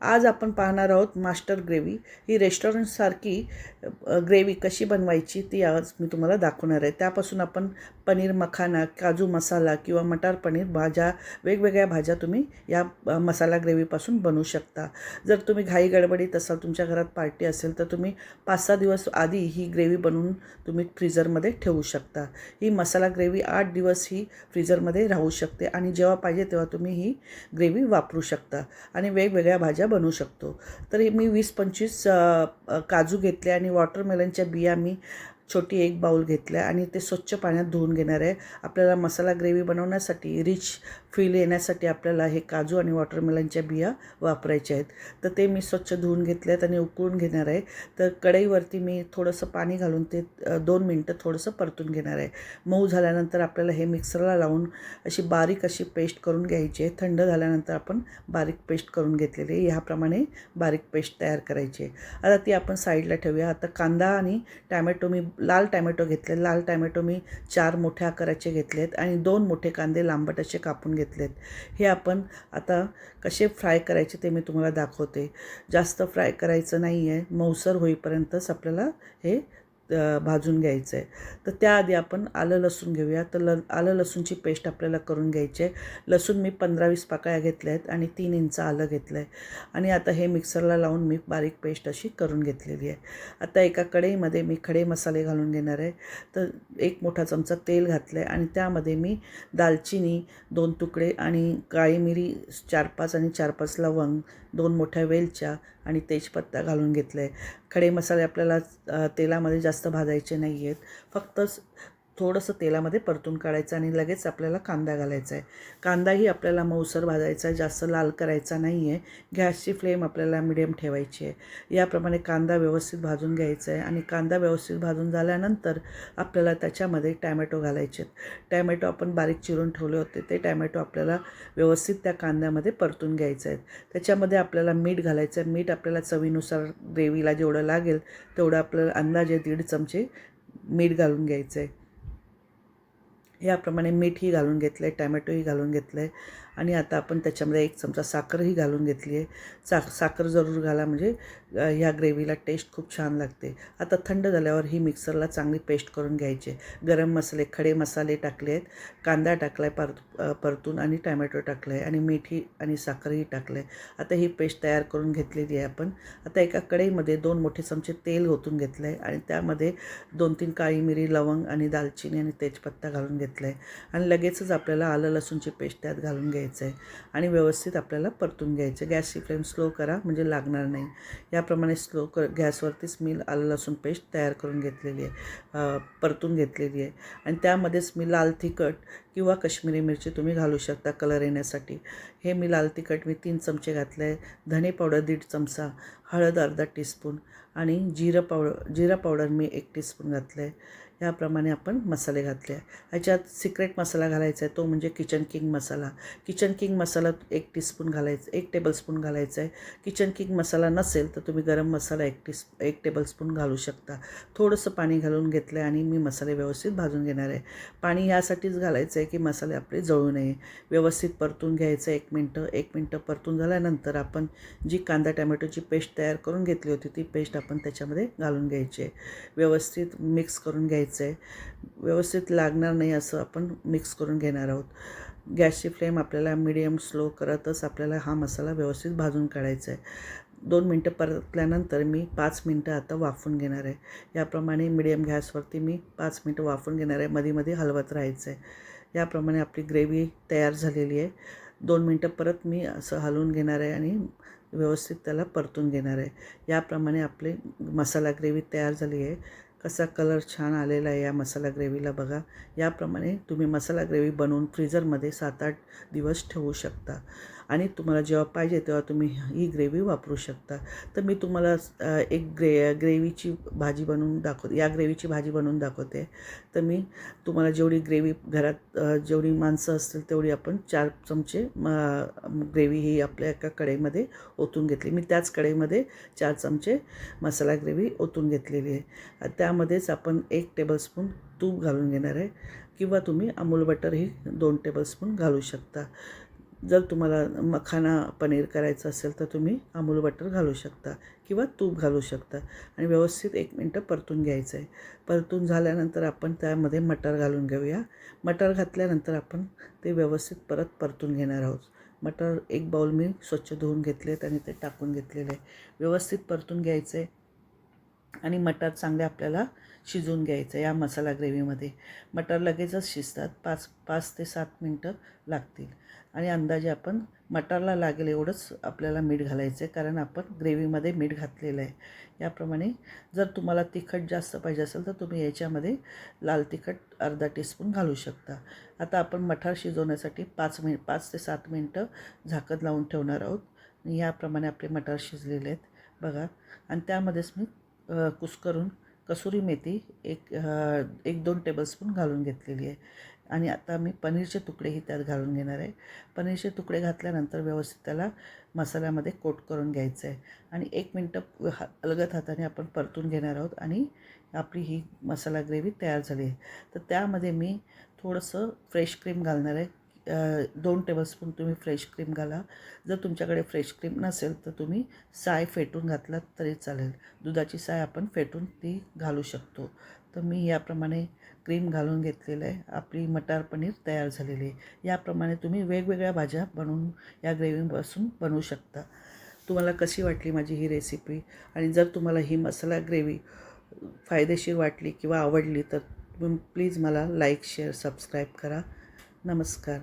आज आपण पाहणार आहोत मास्टर ग्रेव्ही. ही रेस्टॉरंटसारखी ग्रेव्ही कशी बनवायची ती आज मी तुम्हाला दाखवणार आहे. त्यापासून आपण पनीर मखाना काजू मसाला किंवा मटार पनीर भाज्या वेगवेगळ्या भाज्या तुम्ही या मसाला ग्रेव्हीपासून बनवू शकता. जर तुम्ही घाई गडबडीत असाल तुमच्या घरात पार्टी असेल तर तुम्ही पाच सहा दिवस आधी ही ग्रेव्ही बनवून तुम्ही फ्रीझरमध्ये ठेवू शकता. ही मसाला ग्रेव्ही आठ दिवस ही फ्रीजरमध्ये राहू शकते आणि जेव्हा पाहिजे तेव्हा तुम्ही ही ग्रेव्ही वापरू शकता. आणि वेगवेगळ्या भाज्या बनवू शकतो. तर मी वीस पंचवीस काजू घेतले आणि वॉटरमेलनच्या बिया मी छोटी एक बाऊल घेतल्या आणि ते स्वच्छ पाण्यात धुवून घेणार आहे. आपल्याला मसाला ग्रेव्ही बनवण्यासाठी रिच फील येण्यासाठी आपल्याला हे काजू आणि वॉटरमेलनच्या बिया वापरायच्या आहेत. तर ते मी स्वच्छ धुवून घेतले आहेत आणि उकळून घेणार आहे. तर कढईवरती मी थोडंसं पाणी घालून ते दोन मिनटं थोडंसं परतून घेणार आहे. मऊ झाल्यानंतर आपल्याला हे मिक्सरला लावून अशी बारीक अशी पेस्ट करून घ्यायची आहे. थंड झाल्यानंतर आपण बारीक पेस्ट करून घेतलेली आहे. ह्याप्रमाणे बारीक पेस्ट तयार करायची आहे. आता ती आपण साईडला ठेवूया. आता कांदा आणि टॅमॅटो मी लाल टॅमॅटो घेतले. लाल टॅमॅटो मी चार मोठ्या आकाराचे घेतलेत आणि दोन मोठे कांदे लांबट असे कापून घेतलेत. हे आपण आता कसे फ्राय करायचे ते मी तुम्हाला दाखवते. जास्त फ्राय करायचं नाही आहे मऊसर होईपर्यंतच आपल्याला हे भाजून घ्यायचं आहे तर त्याआधी आपण आलं लसूण घेऊया. तर ल आलं लसूणची पेस्ट आपल्याला करून घ्यायची आहे लसूण मी पंधरा वीस पाकळ्या घेतल्या आहेत आणि तीन इंच आलं घेतलं आहे आणि आता हे मिक्सरला लावून मी बारीक पेस्ट अशी करून घेतलेली आहे. आता एका कढईमध्ये मी खडे मसाले घालून घेणार आहे. तर एक मोठा चमचा तेल घातलं आहे आणि त्यामध्ये मी दालचिनी दोन तुकडे आणि काळी मिरी चार पाच आणि चार पाच लवंग दोन मोठ्या वेलच्या आणि तेजपत्ता घालून घेतलं आहे खडे मसाले आपल्याला तेलामध्ये जास्त भाजायचे नाही आहेत फक्त थोडंसं तेलामध्ये परतून काढायचं आणि लगेच आपल्याला कांदा घालायचा आहे. कांदाही आपल्याला मऊसर भाजायचा आहे जास्त लाल करायचा नाही आहे. गॅसची फ्लेम आपल्याला मिडियम ठेवायची आहे. याप्रमाणे कांदा व्यवस्थित भाजून घ्यायचा आहे आणि कांदा व्यवस्थित भाजून झाल्यानंतर आपल्याला त्याच्यामध्ये टॅमॅटो घालायचे आहेत. टॅमॅटो आपण बारीक चिरून ठेवले होते ते टॅमॅटो आपल्याला व्यवस्थित त्या कांद्यामध्ये परतून घ्यायचं आहे त्याच्यामध्ये आपल्याला मीठ घालायचं आहे. मीठ आपल्याला चवीनुसार ग्रेव्हीला जेवढं लागेल तेवढं आपल्याला अंदाजे दीड चमचे मीठ घालून घ्यायचं आहे. याप्रमाणे मीठही घालून घेतलं आहे टॅमॅटोही घालून घेतलं आहे आणि आता आपण त्याच्यामध्ये एक चमचा साखरही घालून घेतली आहे. सा साखर जरूर घाला म्हणजे ह्या ग्रेव्हीला टेस्ट खूप छान लागते. आता थंड झाल्यावर ही मिक्सरला चांगली पेस्ट करून घ्यायची गरम मसाले खडे मसाले टाकले आहेत. कांदा टाकला आहे परत परतून आणि टॅमॅटो टाकलं आहे. आणि मीठही आणि साखरही टाकलं आहे. आता ही पेस्ट तयार करून घेतलेली आहे आपण. आता एका कढईमध्ये दोन मोठे चमचे तेल ओतून घेतलं आहे. आणि त्यामध्ये दोन तीन काळी मिरी लवंग आणि दालचिनी आणि तेजपत्ता घालून घेतलं आहे. आणि लगेचच आपल्याला आलं लसूणची पेस्ट त्यात घालून घ्यायची आहे. आणि व्यवस्थित आपल्याला परतून घ्यायचं आहे. गॅसची फ्लेम स्लो करा म्हणजे लागणार नाही. याप्रमाणे स्लो क गॅसवरतीच मी आलं लसूण पेस्ट तयार करून घेतलेली आहे. परतून घेतलेली आहे. आणि त्यामध्येच मी लाल तिखट किंवा कश्मीरी मिरची तुम्ही घालू शकता कलर येण्यासाठी. हे मी लाल तिखट मी तीन चमचे घातले आहे. धने पावडर दीड चमचा हळद अर्धा टीस्पून आणि जिरं पावडर जिरा पावडर मी एक टीस्पून घातलं आहे. याप्रमाणे आपण मसाले घातले आहे. ह्याच्यात सिक्रेट मसाला घालायचा आहे तो म्हणजे kitchen king masala. Kitchen king masala एक टीस्पून घालायचं एक टेबलस्पून घालायचा आहे. किचन किंग मसाला नसेल तर तुम्ही गरम मसाला एक टीस् एक टेबलस्पून घालू शकता. थोडंसं पाणी घालून घेतलं आहे आणि मी मसाले व्यवस्थित भाजून घेणार आहे. पाणी यासाठीच घालायचं आहे की मसाले आपले जळू नये. व्यवस्थित परतून घ्यायचं एक मिनटं एक मिनटं परतून झाल्यानंतर आपण जी कांदा टॅमॅटोची पेस्ट तयार करून घेतली होती ती पेस्ट आपण त्याच्यामध्ये घालून घ्यायची आहे. व्यवस्थित मिक्स करून घ्यायचं आहे व्यवस्थित लागणार नाही असं आपण मिक्स करून घेणार आहोत. गॅसची फ्लेम आपल्याला मिडियम स्लो करतच आपल्याला हा मसाला व्यवस्थित भाजून काढायचा आहे दोन मिनटं परतल्यानंतर मी पाच मिनटं आता वाफून घेणार आहे याप्रमाणे मिडियम गॅसवरती मी पाच मिनटं वाफून घेणार आहे मध्ये मध्ये हलवत राहायचं आहे याप्रमाणे आपली ग्रेव्ही तयार झालेली आहे दोन मिनटं परत मी असं हलवून घेणार आहे आणि व्यवस्थित त्याला परतून घेणार आहे याप्रमाणे आपली मसाला ग्रेव्ही तयार झाली आहे कसा कलर छान आलेला आहे या मसाला ग्रेव्हीला बघा. याप्रमाणे तुम्ही मसाला ग्रेव्ही बनवून फ्रीजरमध्ये सात आठ दिवस ठेवू शकता. आणि तुम्हाला जेव्हा पाहिजे तेव्हा तुम्ही ही ग्रेव्ही वापरू शकता. तर मी तुम्हाला एक ग्रे ग्रेव्हीची भाजी बनवून दाखवते. या ग्रेव्हीची भाजी बनवून दाखवते. तर मी तुम्हाला जेवढी ग्रेव्ही घरात जेवढी माणसं असतील तेवढी आपण चार चमचे ग्रेव्ही ही आपल्या एका कढईमध्ये ओतून घेतली. मी त्याच कढईमध्ये चार चमचे मसाला ग्रेव्ही ओतून घेतलेली आहे. त्यामध्येच आपण एक टेबलस्पून तूप घालून घेणार आहे. किंवा तुम्ही अमूल बटर ही दोन टेबलस्पून घालू शकता. जर तुम्हाला मखाना पनीर करायचं असेल तर तुम्ही अमूल बटर घालू शकता किंवा तूप घालू शकता. आणि व्यवस्थित एक मिनटं परतून घ्यायचं आहे. परतून झाल्यानंतर आपण त्यामध्ये मटर घालून घेऊया. मटर घातल्यानंतर आपण ते व्यवस्थित परत परतून घेणार आहोत. मटर एक बाउल मी स्वच्छ धुवून घेतले आणि ते टाकून घेतलेले आहे. व्यवस्थित परतून घ्यायचं आहे. आणि मटर चांगले आपल्याला शिजवून घ्यायचं या मसाला ग्रेव्हीमध्ये. मटर लगेचच शिजतात पाच पाच ते सात मिनटं लागतील. आणि अंदाजे आपण मटरला लागेल एवढंच आपल्याला मीठ घालायचं आहे कारण आपण ग्रेव्हीमध्ये मीठ घातलेलं आहे. याप्रमाणे जर तुम्हाला तिखट जास्त पाहिजे असेल तर तुम्ही याच्यामध्ये लाल तिखट अर्धा टीस्पून घालू शकता. आता आपण मठार शिजवण्यासाठी पाच मिनिट पाच ते सात मिनटं झाकत लावून ठेवणार आहोत. याप्रमाणे आपले मटार शिजलेले आहेत. बघा. आणि त्यामध्येच मी कुस्करून कसुरी मेथी एक एक दोन टेबलस्पून घालून घेतलेली आहे. आणि आता मी पनीरचे तुकडेही त्यात घालून घेणार आहे. पनीरचे तुकडे घातल्यानंतर व्यवस्थित त्याला मसाल्यामध्ये कोट करून घ्यायचं आहे. आणि एक मिनटं हा अलगद हाताने आपण परतून घेणार आहोत आणि आपली ही मसाला ग्रेव्ही तयार झाली आहे. तर त्यामध्ये मी थोडंसं फ्रेश क्रीम घालणार आहे. दोन टेबलस्पून तुम्ही फ्रेश क्रीम घाला. जर तुमच्याकडे फ्रेश क्रीम नसेल तर तुम्ही साय फेटून घातलात तरी चालेल. दुधाची साय आपण फेटून ती घालू शकतो. तर मी याप्रमाणे क्रीम घालून घेतलेलं आहे. आपली मटार पनीर तयार झालेली आहे. याप्रमाणे तुम्ही वेगवेगळ्या भाज्या बनवून या ग्रेव्हीपासून बनवू शकता. तुम्हाला कशी वाटली माझी ही रेसिपी आणि जर तुम्हाला ही मसाला ग्रेव्ही फायदेशीर वाटली किंवा आवडली तर तुम्ही प्लीज मला लाईक शेअर सबस्क्राईब करा. नमस्कार.